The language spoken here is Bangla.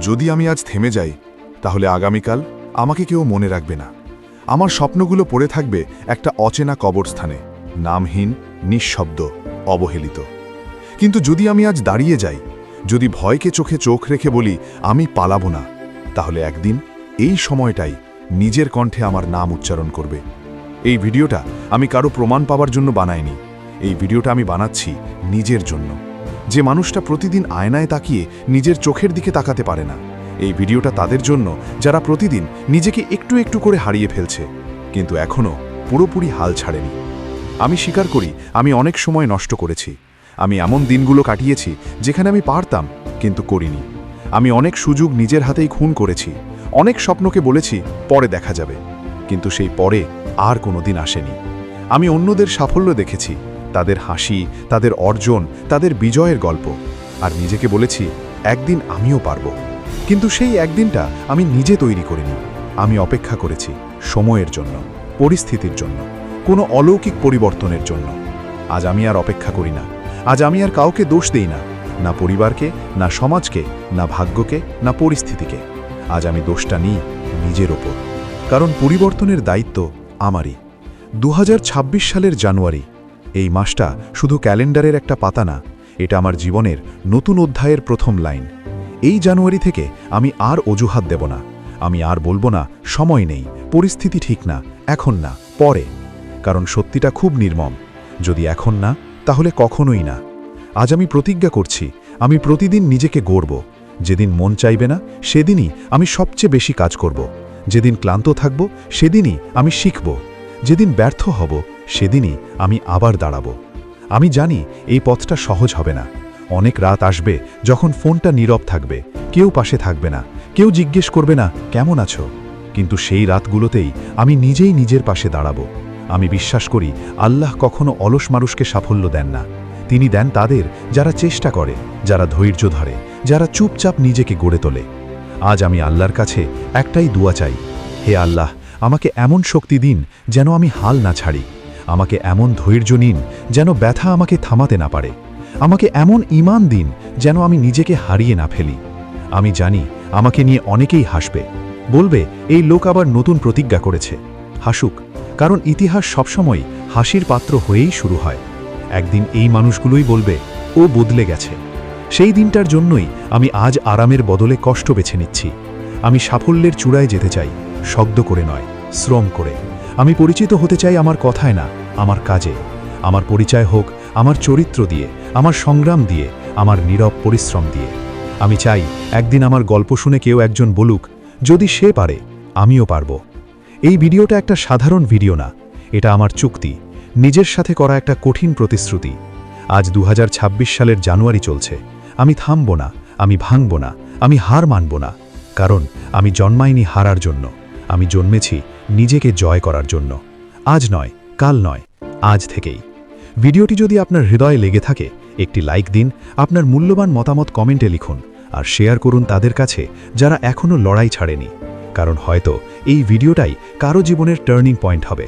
যদি আমি আজ থেমে যাই, তাহলে আগামীকাল আমাকে কেউ মনে রাখবে না। আমার স্বপ্নগুলো পড়ে থাকবে একটা অচেনা কবরস্থানে, নামহীন, নিঃশব্দ, অবহেলিত। কিন্তু যদি আমি আজ দাঁড়িয়ে যাই, যদি ভয়কে চোখে চোখ রেখে বলি, আমি পালাবো না, তাহলে একদিন এই সময়টাই নিজের কণ্ঠে আমার নাম উচ্চারণ করবে। এই ভিডিওটা আমি কারও প্রমাণ পাওয়ার জন্য বানাইনি। এই ভিডিওটা আমি বানাচ্ছি নিজের জন্য। যে মানুষটা প্রতিদিন আয়নায় তাকিয়ে নিজের চোখের দিকে তাকাতে পারে না। এই ভিডিওটা তাদের জন্য যারা প্রতিদিন নিজেকে একটু একটু করে হারিয়ে ফেলছে, কিন্তু এখনও পুরোপুরি হাল ছাড়েনি। আমি স্বীকার করি, আমি অনেক সময় নষ্ট করেছি। আমি এমন দিনগুলো কাটিয়েছি যেখানে আমি পারতাম, কিন্তু করিনি। আমি অনেক সুযোগ নিজের হাতেই খুন করেছি। অনেক স্বপ্নকে বলেছি, পরে দেখা যাবে। কিন্তু সেই পরে আর কোনো দিন আসেনি। আমি অন্যদের সাফল্য দেখেছি। তাদের হাসি, তাদের অর্জন, তাদের বিজয়ের গল্প। আর নিজেকে বলেছি, একদিন আমিও পারব। কিন্তু সেই একদিনটা আমি নিজে তৈরি করিনি। আমি অপেক্ষা করেছি সময়ের জন্য, পরিস্থিতির জন্য, কোনো অলৌকিক পরিবর্তনের জন্য। আজ আমি আর অপেক্ষা করি না। আজ আমি আর কাউকে দোষ দেই না না পরিবারকে, না সমাজকে, না ভাগ্যকে, না পরিস্থিতিকে। আজ আমি দোষটা নিই নিজের ওপর। কারণ পরিবর্তনের দায়িত্ব আমারই। দু হাজার ছাব্বিশ সালের জানুয়ারি এই মাসটা শুধু ক্যালেন্ডারের একটা পাতা না, এটা আমার জীবনের নতুন অধ্যায়ের প্রথম লাইন। এই জানুয়ারি থেকে আমি আর অজুহাত দেব না, আমি আর বলব না, সময় নেই, পরিস্থিতি ঠিক না, এখন না, পরে। কারণ সত্যিটা খুব নির্মম, যদি এখন না, তাহলে কখনোই না। আজ আমি প্রতিজ্ঞা করছি, আমি প্রতিদিন নিজেকে গড়ব, যেদিন মন চাইবে না, সেদিনই আমি সবচেয়ে বেশি কাজ করব, যেদিন ক্লান্ত থাকব, সেদিনই আমি শিখব। যেদিন ব্যর্থ হব, সেদিনই আমি আবার দাঁড়াব। আমি জানি এই পথটা সহজ হবে না। অনেক রাত আসবে যখন ফোনটা নীরব থাকবে, কেউ পাশে থাকবে না, কেউ জিজ্ঞেস করবে না, কেমন আছো? কিন্তু সেই রাতগুলোতেই আমি নিজেই নিজের পাশে দাঁড়াবো। আমি বিশ্বাস করি আল্লাহ কখনো অলস মানুষকে সাফল্য দেন না। তিনি দেন তাদের যারা চেষ্টা করে, যারা ধৈর্য ধরে, যারা চুপচাপ নিজেকে গড়ে তোলে। আজ আমি আল্লাহর কাছে একটাই দুয়া চাই, হে আল্লাহ আমাকে এমন শক্তি দিন যেন আমি হাল না ছাড়ি। আমাকে এমন ধৈর্য নিন যেন ব্যথা আমাকে থামাতে না পারে। আমাকে এমন ইমান দিন যেন আমি নিজেকে হারিয়ে না ফেলি। আমি জানি আমাকে নিয়ে অনেকেই হাসবে। বলবে, এই লোক আবার নতুন প্রতিজ্ঞা করেছে। হাসুক, কারণ ইতিহাস সবসময় হাসির পাত্র হয়েই শুরু হয়। একদিন এই মানুষগুলোই বলবে, ও বদলে গেছে। সেই দিনটার জন্যই আমি আজ আরামের বদলে কষ্ট বেছে নিচ্ছি। আমি সাফল্যের চূড়ায় যেতে চাই। শব্দ করে নয়, শ্রম করে। আমি পরিচিত হতে চাই আমার কথায় না, আমার কাজে। আমার পরিচয় হোক, আমার চরিত্র দিয়ে, আমার সংগ্রাম দিয়ে, আমার নীরব পরিশ্রম দিয়ে। আমি চাই একদিন আমার গল্প শুনে কেউ একজন বলুক, যদি সে পারে, আমিও পারব। এই ভিডিওটা একটা সাধারণ ভিডিও না, এটা আমার চুক্তি, নিজের সাথে করা একটা কঠিন প্রতিশ্রুতি। আজ দু হাজার ছাব্বিশ সালের জানুয়ারি চলছে। আমি থামব না, আমি ভাঙব না, আমি হার মানব না, কারণ আমি জন্মাইনি হারার জন্য। আমি জন্মেছি নিজেকে জয় করার জন্য। আজ নয়, কাল নয়, আজ থেকেই। ভিডিওটি যদি আপনার হৃদয়ে লেগে থাকে, একটি লাইক দিন, আপনার মূল্যবান মতামত কমেন্টে লিখুন, আর শেয়ার করুন তাদের কাছে যারা এখনও লড়াই ছাড়েনি। কারণ হয়তো এই ভিডিওটাই কারও জীবনের টার্নিং পয়েন্ট হবে।